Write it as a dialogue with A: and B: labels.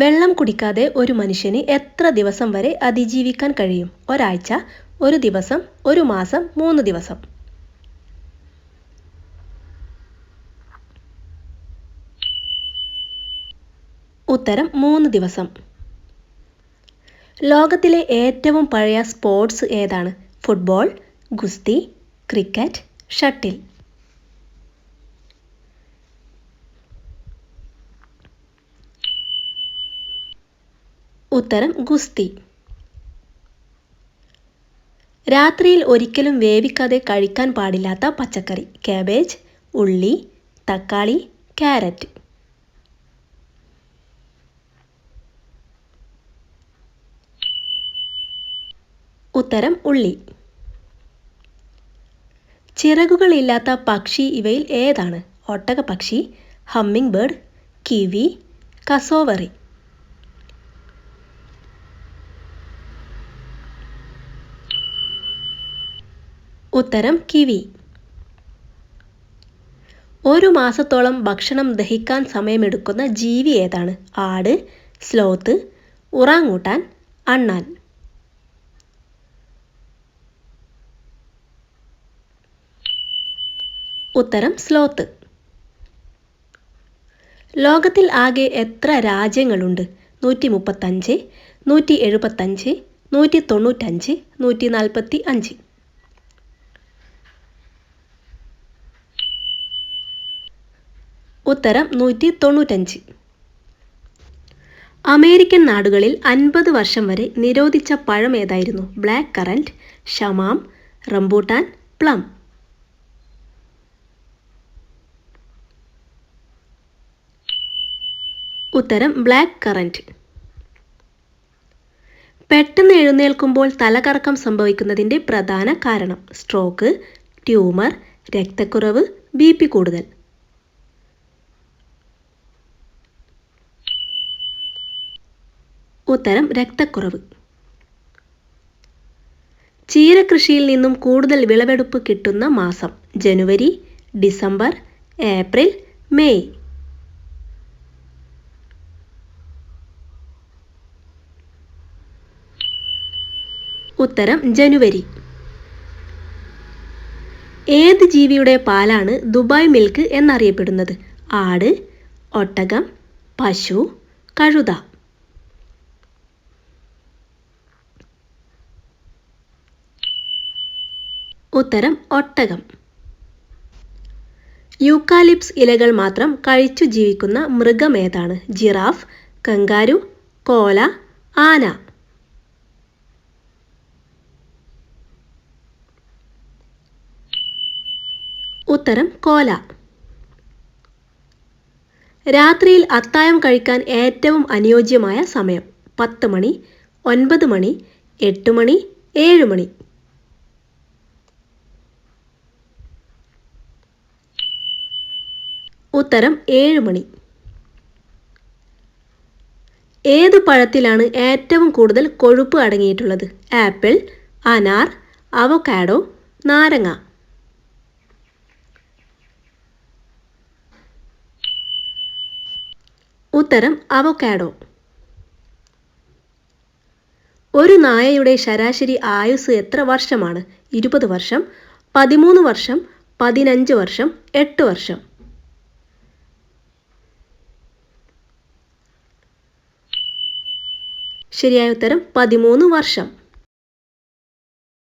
A: വെള്ളം കുടിക്കാതെ ഒരു മനുഷ്യന് എത്ര ദിവസം വരെ അതിജീവിക്കാൻ കഴിയും? ഒരാഴ്ച ഒരു ദിവസം ഒരു മാസം മൂന്ന് ദിവസം. ഉത്തരം മൂന്ന് ദിവസം. ലോകത്തിലെ ഏറ്റവും പഴയ സ്പോർട്സ് ഏതാണ്? ഫുട്ബോൾ ഗുസ്തി ക്രിക്കറ്റ് ഷട്ടിൽ. ഉത്തരം ഗുസ്തി. രാത്രിയിൽ ഒരിക്കലും വേവിക്കാതെ കഴിക്കാൻ പാടില്ലാത്ത പച്ചക്കറി. കാബേജ് ഉള്ളി തക്കാളി ക്യാരറ്റ്. ഉത്തരം ഉള്ളി. ചിറകുകളില്ലാത്ത പക്ഷി ഇവയിൽ ഏതാണ്? ഒട്ടകപക്ഷി ഹമ്മിങ് ബേർഡ് കിവി കസോവറി. ഉത്തരം കിവി. ഒരു മാസത്തോളം ഭക്ഷണം ദഹിക്കാൻ സമയമെടുക്കുന്ന ജീവി ഏതാണ്? ആട് സ്ലോത്ത് ഉറാങ്ങൂട്ടാൻ അണ്ണാൻ. ഉത്തരം സ്ലോത്ത്. ലോകത്തിൽ ആകെ എത്ര രാജ്യങ്ങളുണ്ട്? നൂറ്റി മുപ്പത്തഞ്ച് നൂറ്റി എഴുപത്തഞ്ച് നൂറ്റി തൊണ്ണൂറ്റഞ്ച് നൂറ്റി നാൽപ്പത്തി അഞ്ച് ഉത്തരം നൂറ്റി തൊണ്ണൂറ്റഞ്ച് അമേരിക്കൻ നാടുകളിൽ അൻപത് വർഷം വരെ നിരോധിച്ച പഴം ഏതായിരുന്നു? ബ്ലാക്ക് കറന്റ് ഷമാം റംബൂട്ടാൻ പ്ലം. ഉത്തരം ബ്ലാക്ക് കറന്റ് പെട്ടെന്ന് എഴുന്നേൽക്കുമ്പോൾ തലകറക്കം സംഭവിക്കുന്നതിന്റെ പ്രധാന കാരണം സ്ട്രോക്ക് ട്യൂമർ രക്തക്കുറവ് ബി പി കൂടുതൽ. ഉത്തരം രക്തക്കുറവ്. ചീരകൃഷിയിൽ നിന്നും കൂടുതൽ വിളവെടുപ്പ് കിട്ടുന്ന മാസം ജനുവരി ഡിസംബർ ഏപ്രിൽ മെയ്. ഉത്തരം ജനുവരി. ഏത് ജീവിയുടെ പാലാണ് ദുബായ് മിൽക്ക് എന്നറിയപ്പെടുന്നത്? ആട് ഒട്ടകം പശു കഴുത. ഉത്തരം ഒട്ടകം. യൂക്കാലിപ്സ് ഇലകൾ മാത്രം കഴിച്ചു ജീവിക്കുന്ന മൃഗം ഏതാണ്? ജിറാഫ് കങ്കാരു കോല ആന. ഉത്തരം കോല. രാത്രിയിൽ അത്തായം കഴിക്കാൻ ഏറ്റവും അനുയോജ്യമായ സമയം പത്ത് മണി ഒൻപത് മണി എട്ട് മണി ഏഴ് മണി. ഉത്തരം ഏഴ് മണി. ഏത് പഴത്തിലാണ് ഏറ്റവും കൂടുതൽ കൊഴുപ്പ് അടങ്ങിയിട്ടുള്ളത്? ആപ്പിൾ അനാർ അവക്കാഡോ നാരങ്ങ. ഉത്തരം അവക്കാഡോ. ഒരു നായയുടെ ശരാശരി ആയുസ് എത്ര വർഷമാണ്? ഇരുപത് വർഷം പതിമൂന്ന് വർഷം പതിനഞ്ച് വർഷം എട്ട് വർഷം. ശരിയായ ഉത്തരം പതിമൂന്ന് വർഷം.